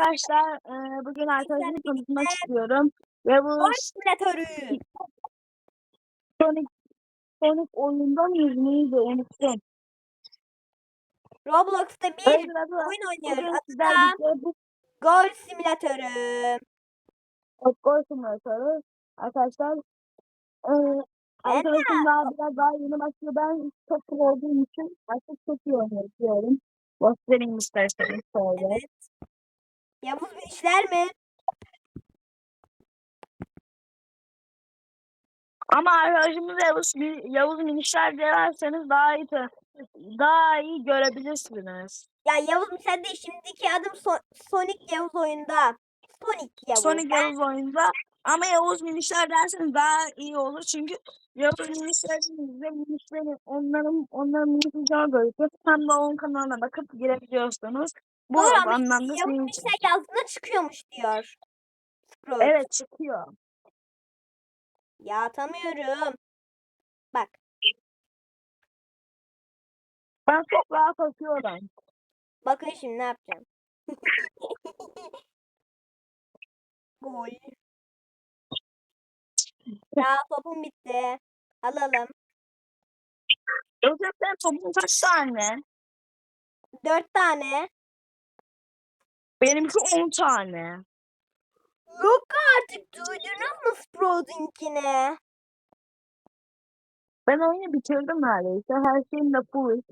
Arkadaşlar e, bugün tanıtmak birlikte istiyorum. Ve bu simülatörü. Sonic, Sonic oyundan yüzmeyi de unuttum. Roblox'ta bir Evet, oyun oynuyoruz. Adı sizler da birlikte bu Gol Simülatörü. gol simülatörü. Arkadaşlar e, arkadaşım daha biraz daha yeni başlıyor. Ben çok pro olduğum için artık çok iyi oynuyorum. Göstereyim isterseniz şöyle. Evet. Yavuz bir işler mi? Ama arkadaşımız Yavuz, Yavuz Minişler derseniz daha iyi daha iyi görebilirsiniz. Ya Yavuz sen de şimdiki adım So- Sonic Yavuz oyunda. Sonic Yavuz. Sonic Yavuz oyunda ama Yavuz Minişler derseniz daha iyi olur çünkü Yavuz Minişler ve Minişlerin onların onların minişler görüyorsunuz. Hem de onun kanalına bakıp girebiliyorsunuz. Bu Doğru anlamda Yavuz şey yazdığında çıkıyormuş diyor. Scroll. Evet çıkıyor. Ya atamıyorum. Bak. Ben çok rahat atıyorum. Bakın şimdi ne yapacağım. Gol. Ya topum bitti. Alalım. Özellikle topun kaç tane? Dört tane. Benimki 10 tane. Yok artık duydunuz mu Sprout'inkini? Ben oyunu bitirdim neredeyse. Her şeyim de full.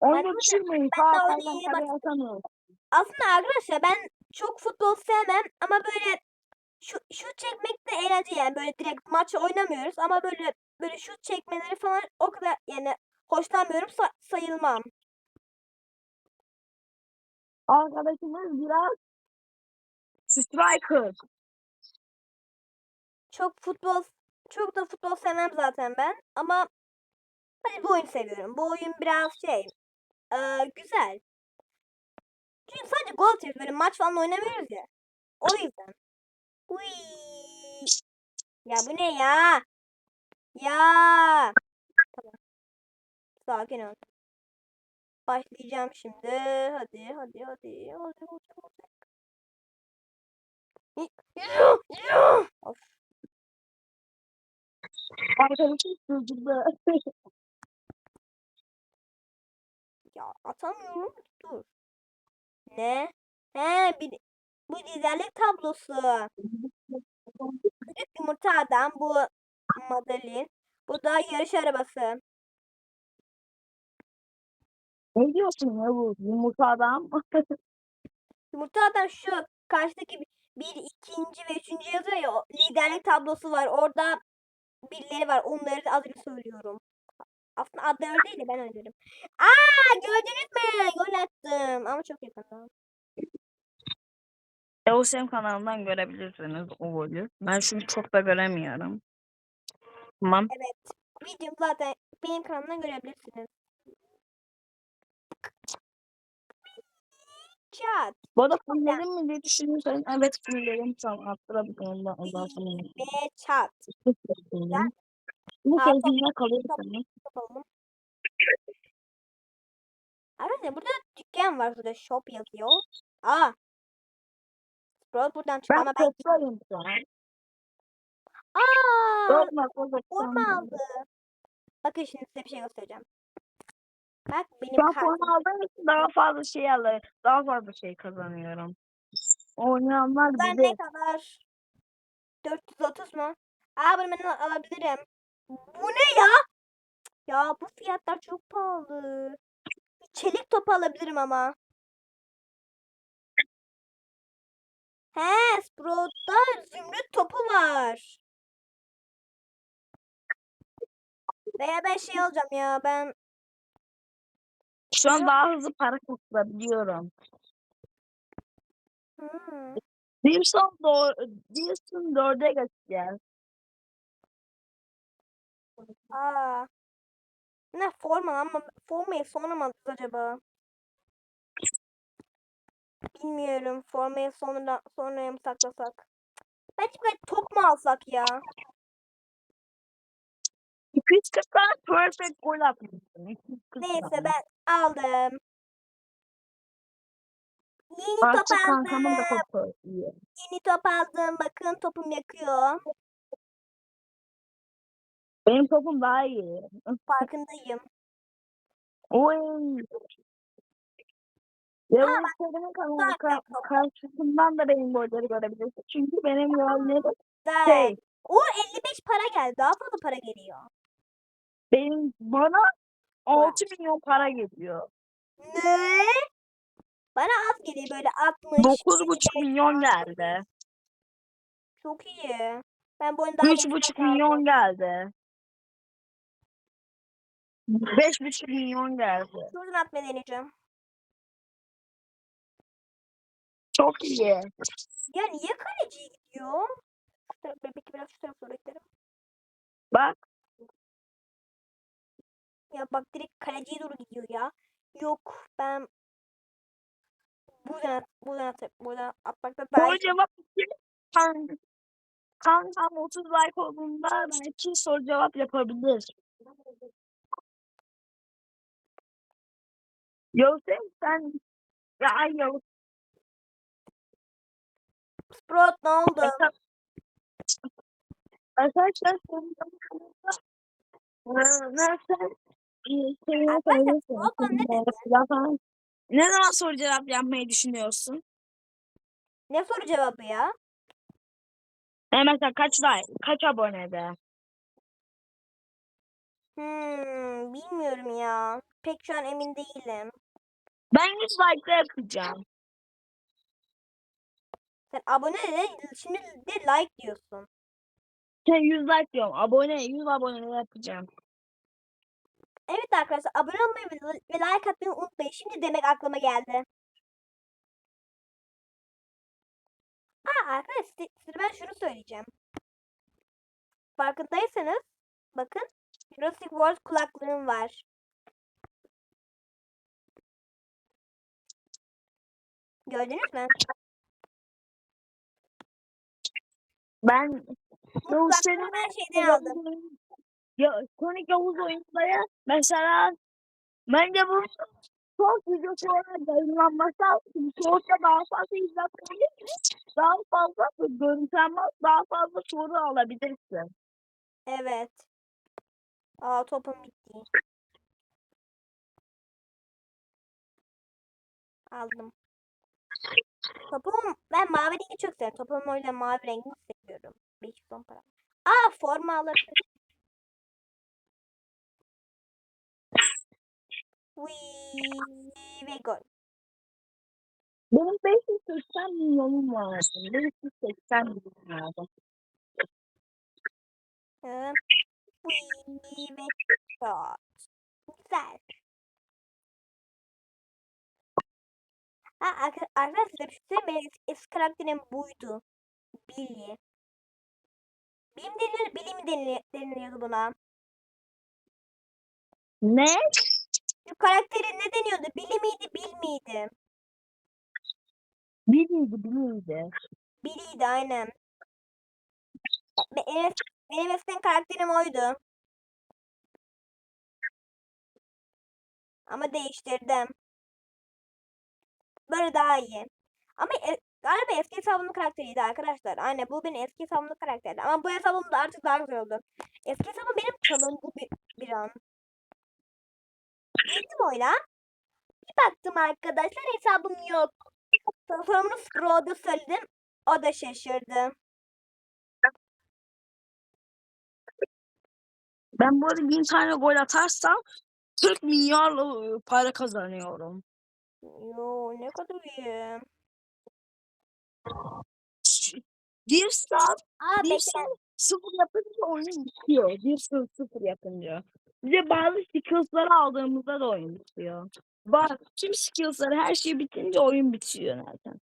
Oyunu bitirmeyin. Sağ. Aslında arkadaşlar ben çok futbol sevmem ama böyle şu şut çekmek de eğlenceli yani böyle direkt maç oynamıyoruz ama böyle böyle şut çekmeleri falan o kadar yani hoşlanmıyorum sa- sayılmam. Arkadaşımız biraz striker. Çok futbol çok da futbol sevmem zaten ben ama hani bu oyunu seviyorum. Bu oyun biraz şey eee, güzel. Çünkü sadece gol atıyoruz böyle maç falan oynamıyoruz ya. O yüzden. Uy. Ya bu ne ya? Ya. Tamam. Sakin ol. Başlayacağım şimdi. Hadi hadi hadi. Hadi hadi hadi. Of. Arkadaşım sürdürdü. Ya atamıyorum. Dur. Ne? He bir bu liderlik tablosu. Küçük yumurta adam bu Madeline. Bu da yarış arabası. ne diyorsun ya bu yumurta adam? Yumurta adam şu karşıdaki bir, ikinci ve üçüncü yazıyor ya liderlik tablosu var. Orada birileri var. Onların adını söylüyorum. Aslında adları değil de ben öldürdüm. Aa gördünüz mü? Gol attım. Ama çok yakında. Eosem kanalından görebilirsiniz o golü. Ben şunu çok da göremiyorum. Tamam. Videom zaten benim kanalımdan görebilirsiniz. Chat. Bu arada fullerim mi diye düşünüyorsan evet fullerim tamam attırabilirim ondan ondan sonra. Ve chat. fullerim. Bu keyfine kalırsanız. Yapalım. Arkadaşlar burada dükkan var. Burada shop yazıyor. Aa. Sprout buradan çıktı Ben ama ben... toplarım şu an. Aa. Topla topla. Forma aldı. Bakın şimdi size bir şey göstereceğim. Bak benim Ben kartım. forma aldığım için daha fazla şey alıyorum. Daha fazla şey kazanıyorum. Oynayanlar Ben bize ne kadar? 430 mu? Aa bunu ben al- alabilirim. Bu ne ya? Ya bu fiyatlar çok pahalı. Çelik top alabilirim ama. He, Sprout'ta zümrüt topu var. Veya ben şey alacağım ya ben şu an daha hızlı para kazanabiliyorum. hmm, Diyorsun doğru, diyorsun dörde geçeceğiz. aa ne forma ama formayı sonra mı alacağız acaba? Bilmiyorum. Formayı sonra sonraya mı saklasak? Bence böyle top mu alsak ya? 240 tane perfect gol atmışsın. 240 Neyse tane. ben aldım. Yeni top Artık kankamın da aldım. topu iyi. Yeni top aldım. Bakın topum yakıyor. Benim topum daha iyi. Farkındayım. Oy. Aa, Yavuz Selim'in kanalı zaten ka- karşısından da benim golleri görebilirsin. Çünkü benim Güzel. şey, O 55 para geldi. Daha fazla para geliyor. benim bana 6 milyon para geliyor. Ne? Bana az geliyor böyle 60. 9,5 55 milyon geldi. Çok iyi. Ben bu oyunu daha 3,5 milyon geldi. 5,5 milyon geldi. Şuradan atmayı deneyeceğim. Çok iyi. Ya niye kaleciye gidiyor? Belki biraz şu tarafa doğru giderim. Bak Ya bak direkt kaleciye doğru gidiyor ya. Yok ben buradan buradan at, buradan atmakta soru iyi. cevap kan, kankam 30 like olduğunda belki soru cevap yapabilir. Yoksa sen ya ay Yavuz Sprout ne oldu? Arkadaşlar ne zaman soru cevap yapmayı düşünüyorsun? Ne soru cevabı ya? Yani mesela kaç like, kaç abonede? Hmm, bilmiyorum ya. Pek şu an emin değilim. Ben 100 like'da yapacağım. Sen abone de şimdi de like diyorsun. Şey 100 like diyorum. Abone, 100 abone yapacağım. Evet arkadaşlar abone olmayı ve ve like atmayı unutmayın. Şimdi demek aklıma geldi. Aa arkadaşlar size, size ben şunu söyleyeceğim. Farkındaysanız bakın Jurassic World kulaklığım var. Gördünüz mü? Ben Bu Yavuz kulaklığımı Selim ben şeyden aldım. Ya Sonic Yavuz oyunları mesela bence bu çok videosu olarak yayınlanması lazım. Soğukta daha fazla izlenmeli. Daha fazla görüntülenme, daha fazla soru alabilirsin. Evet. Aa topum bitti. Aldım. Topum ben mavi rengi çok seviyorum. Topumun öyle mavi seviyorum. 510 para. Aa forma. Wii ve gol. Benim 580 milyonum vardı. 580 milyon vardı. Ve gol. Güzel. Ha, arka- arkadaşlar size bir şey söyleyeyim. Benim eski karakterim buydu. Billy. Bilim deniliyor, bilim deniliyor, deniliyordu buna. Ne? Şu karaktere ne deniyordu? Billy miydi, Bill miydi? Biliydi, biliydi. Billy'ydi aynen. Be- Benim, benim eskiden karakterim oydu. Ama değiştirdim. Böyle daha iyi. Ama galiba eski hesabımın karakteriydi arkadaşlar. Aynen bu benim eski hesabımın karakteriydi. Ama bu hesabım da artık daha güzel oldu. Eski hesabım benim çalındı bir, bir an. Girdim oyuna. Bir baktım arkadaşlar hesabım yok. Sonra bunu Sprout'a söyledim. O da şaşırdı. Ben bu arada bin tane gol atarsam 40 milyar para kazanıyorum. Yo ne kadar iyi. Bir saat, Aa bir saat sıfır yapınca oyun bitiyor. Bir sıfır sıfır yapınca. Bir de bazı skills'ları aldığımızda da oyun bitiyor. Bak tüm skills'ları her şey bitince oyun bitiyor zaten.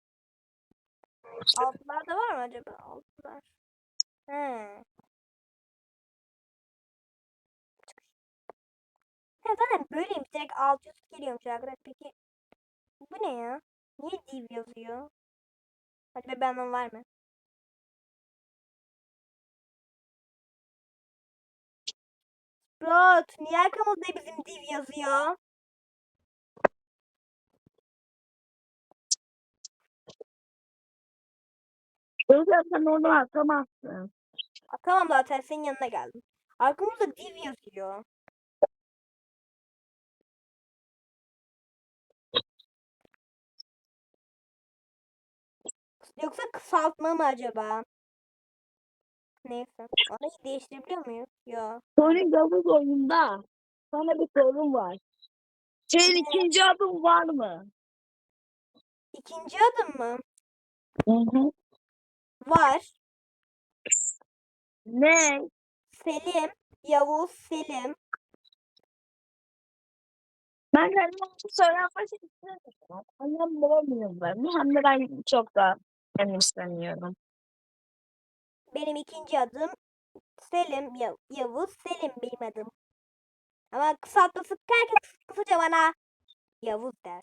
Altılarda var mı acaba? Altılar. He. Ha, zaten böyleymiş. Direkt 600 geliyormuş arkadaş. Peki bu ne ya? Niye div yazıyor? Saçma bir anlamı var mı? Sprot niye arkamızda bizim div yazıyor? Sen onu atamazsın. Tamam zaten senin yanına geldim. Arkamızda div yazıyor. Yoksa kısaltma mı acaba? Neyse. Onu değiştirebiliyor muyuz? Yok. Sonra Yavuz oyunda. Sana bir sorun var. Senin ikinci adın var mı? İkinci adım mı? Hı hı. Var. Ne? Selim. Yavuz Selim. Ben kendime onu söylenmesi istemiyorum. Annem bulamıyorum ben. Hem de ben çok da kendim istemiyorum. Benim ikinci adım Selim. Ya- Yavuz Selim benim adım. Ama kısaltması herkes kısaca bana Yavuz der.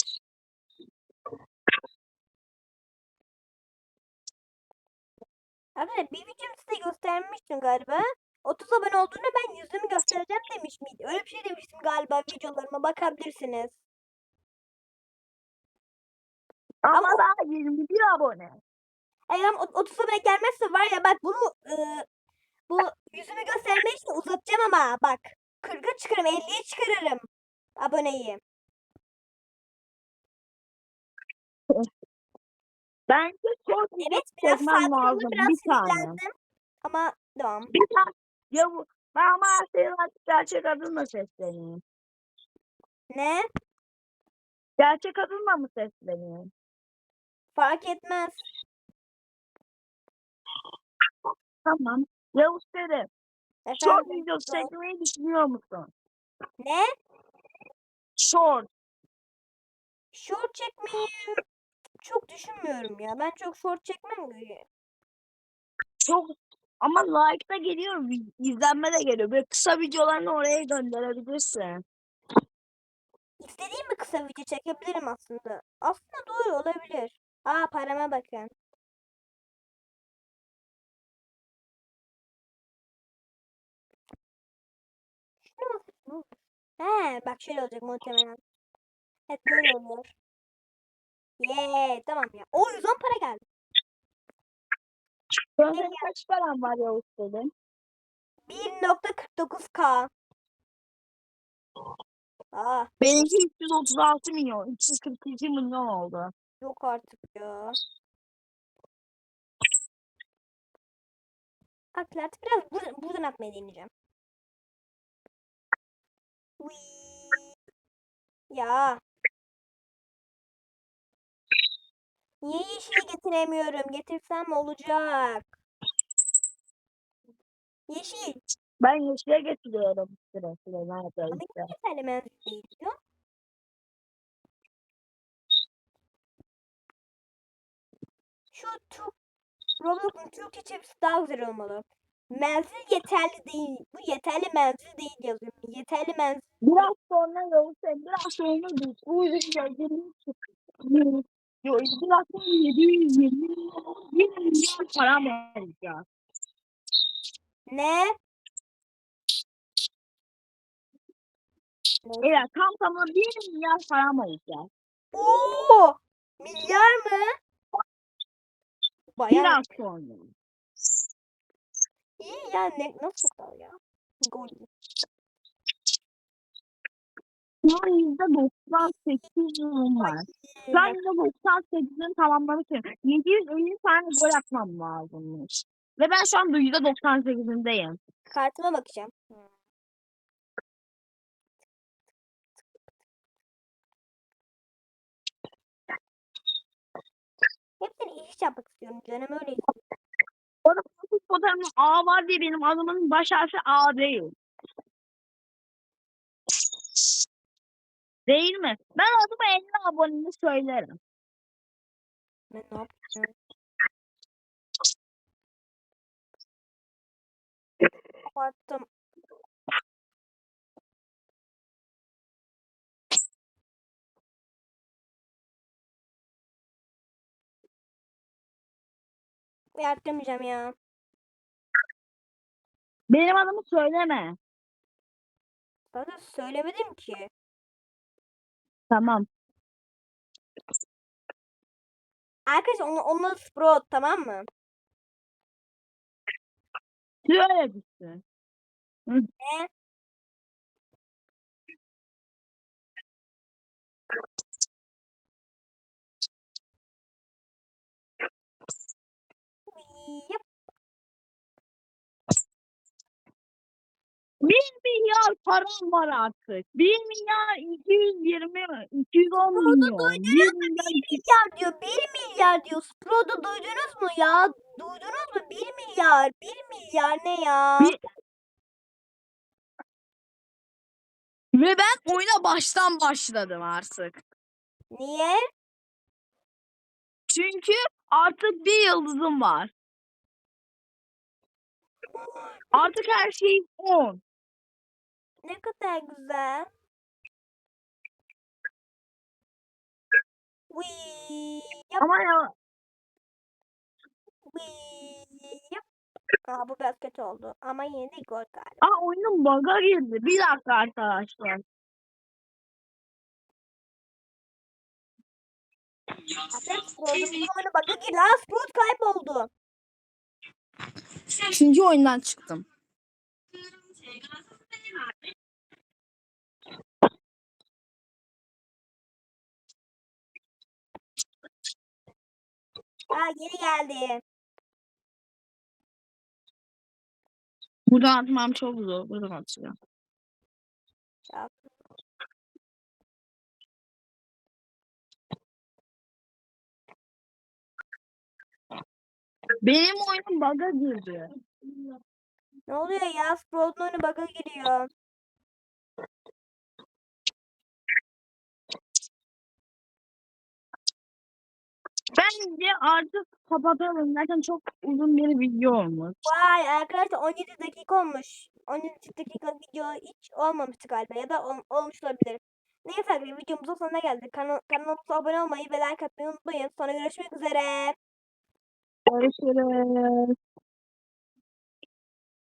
Arkadaşlar bir videomu size göstermiştim galiba. 30 abone olduğunda ben yüzümü göstereceğim demiş miydi? Öyle bir şey demiştim galiba videolarıma bakabilirsiniz. Ama, Ama- daha 21 abone. Eğer ama ot- 30 abone gelmezse var ya bak bunu e, bu yüzümü göstermek için uzatacağım ama bak 40'a çıkarım 50'ye çıkarırım aboneyi. Bence çok Evet biraz sakin lazım, biraz bir tane. Ama devam. bir tane. Yavuz. Ben ama senin artık gerçek adınla sesleneyim. Ne? Gerçek adınla mı sesleneyim? Fark etmez. Tamam. Yavuz Selim. Short Efendim? videosu çekmeyi düşünüyor musun? Ne? Short. Short çekmeyi çok düşünmüyorum ya. Ben çok short çekmem ki. Çok ama like da geliyor, vi- izlenme de geliyor. Böyle kısa videolarını oraya gönderebilirsin. İstediğim bir kısa video çekebilirim aslında. Aslında doğru olabilir. Aa parama bakın. Olur? He bak şöyle olacak muhtemelen. Evet böyle oluyor. Yeee tamam ya. O 110 para geldi. Şu an senin kaç paran var Yavuz Selim? 1.49k. Aa Benimki 336 milyon, 342 milyon oldu. yok artık ya. Arkadaşlar biraz buradan, buradan atmayı deneyeceğim. Ya. Niye yeşili getiremiyorum? Getirsem olacak. Yeşil. Ben yeşile getiriyorum süre süre Ama niye değil diyor? Şu Türk Roblox'un Türkçe çevirisi daha güzel olmalı. Menzil yeterli değil. Bu yeterli menzil değil yazıyor. Yeterli menzil. Biraz sonra Selim, biraz sonra biz bu yüzden gelin Yo, biraz sonra 720 milyon param olacak. Ne? Evet, tam tamına 1 milyar param olacak. Oo! Milyar mı? Bayağı Biraz sonra. İyi ya. Ne, nasıl ya? Gol. Şu an %98 durum var. Şu an %98'in tamamlamışım. 750 tane gol atmam lazımmış. Ve ben şu anda %98'indeyim. Kartıma bakacağım. Hepsini iş yapmak istiyorum canım öyle istiyor. Profil fotoğrafımda A var diye benim adımın baş harfi A değil. Değil mi? Ben adıma 50 abonemi söylerim. Ne yapacağım? Kapattım. Yardımayacağım ya. Benim adımı söyleme. Zaten söylemedim ki. Tamam. Arkadaşlar onun, onun adı Sprout tamam mı? Şöyle düştü. Ne? Yap. Bir milyar param var artık. Bir milyar 220, 210 milyon. Bir milyar iki- milyar diyor. 1 milyar diyor. Sprout'u duydunuz mu ya? Duydunuz mu? 1 milyar. 1 milyar ne ya? Bir- Ve ben oyuna baştan başladım artık. Niye? Çünkü artık bir yıldızım var. Artık her şey 10. Ne kadar güzel. Wii yap Ama ya wii yap. Aa, bu biraz kötü oldu. Ama yine de gol galiba. Aa, oyunun bug'a girdi. Bir dakika arkadaşlar. Zaten Sprout'un oyunu baka girdi. Aa, Sprout kayboldu. Üçüncü oyundan çıktım. Aa, geri geldi. Buradan atmam çok zor. Buradan atacağım. Ya. Benim oyunum bug'a girdi. Ne oluyor ya? Sprout'un oyunu baka giriyor. Bence artık kapatalım. Zaten çok uzun bir video olmuş. Vay arkadaşlar 17 dakika olmuş. 17 dakika video hiç olmamıştı galiba ya da ol- olmuş olabilir. Neyse arkadaşlar videomuzun sonuna geldik. Kanal, kanalımıza abone olmayı ve like atmayı unutmayın. Sonra görüşmek üzere. Görüşürüz.